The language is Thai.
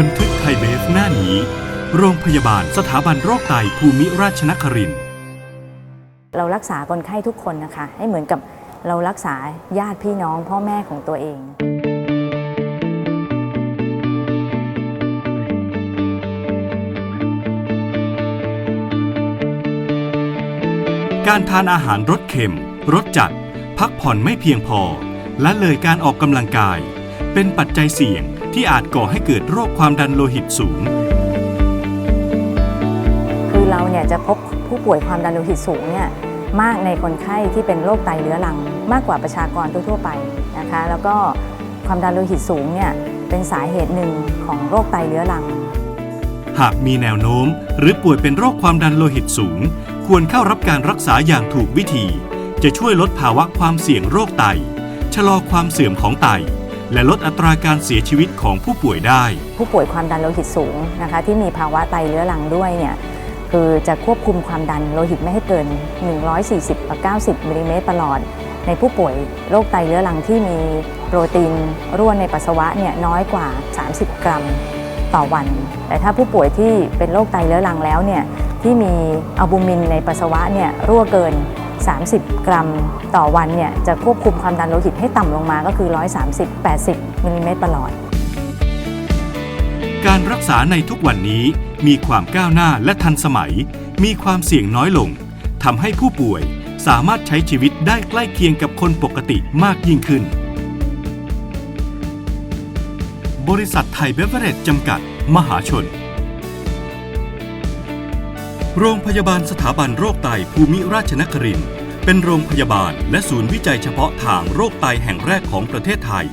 บันทึกไทยเบฟหน้านี้ โรงพยาบาลสถาบันโรคไตภูมิราชนครินทร์เรารักษาคนไข้ทุกคนนะคะ ให้เหมือนกับเรารักษาญาติพี่น้องพ่อแม่ของตัวเอง การทานอาหารรสเค็มรสจัด พักผ่อนไม่เพียงพอ และเลยการออกกำลังกาย เป็นปัจจัยเสี่ยง ที่อาจก่อให้เกิดโรคความดันโลหิตสูง คือเราเนี่ยจะพบผู้ป่วยความดันโลหิตสูงเนี่ยมากในคนไข้ที่เป็นโรคไตเรื้อรัง มากกว่าประชากรทั่วๆไปนะคะ แล้วก็ความดันโลหิตสูงเนี่ยเป็นสาเหตุหนึ่งของโรคไตเรื้อรัง หากมีแนวโน้ม หรือป่วยเป็นโรคความดันโลหิตสูง ควรเข้ารับการรักษาอย่างถูกวิธี จะช่วยลดภาวะความเสี่ยงโรคไต ชะลอความเสื่อมของไต และลดอัตราการเสียชีวิตของผู้ป่วยได้ ผู้ป่วยความดันโลหิตสูงนะคะที่มีภาวะไตเรื้อรังด้วยเนี่ยคือจะควบคุมความดันโลหิตไม่ให้เกิน 140-90มิลลิเมตรประหลอด ในผู้ป่วยโรคไตเรื้อรังที่มีโปรตีนรั่วนในปัสสาวะเนี่ยน้อยกว่า 30 กรัมต่อวัน แต่ถ้าผู้ป่วยที่เป็นโรคไตเรื้อรังแล้วเนี่ยที่มีอัลบูมินในปัสสาวะเนี่ยรั่วเกิน 30 กรัมต่อวันเนี่ยจะควบคุมความดันโลหิตให้ต่ำลงมาก็คือ 130-80มิลลิเมตรประหลอด การรักษาในทุกวันนี้มีความก้าวหน้าและทันสมัย มีความเสี่ยงน้อยลงทำให้ผู้ป่วยสามารถใช้ชีวิตได้ใกล้เคียงกับคนปกติมากยิ่งขึ้น บริษัทไทยเบเวอเรจจำกัด มหาชน โรงพยาบาลสถาบันโรคไตภูมิราชนครินเป็นโรงพยาบาลและศูนย์วิจัยเฉพาะทางโรคไตแห่งแรกของประเทศไทย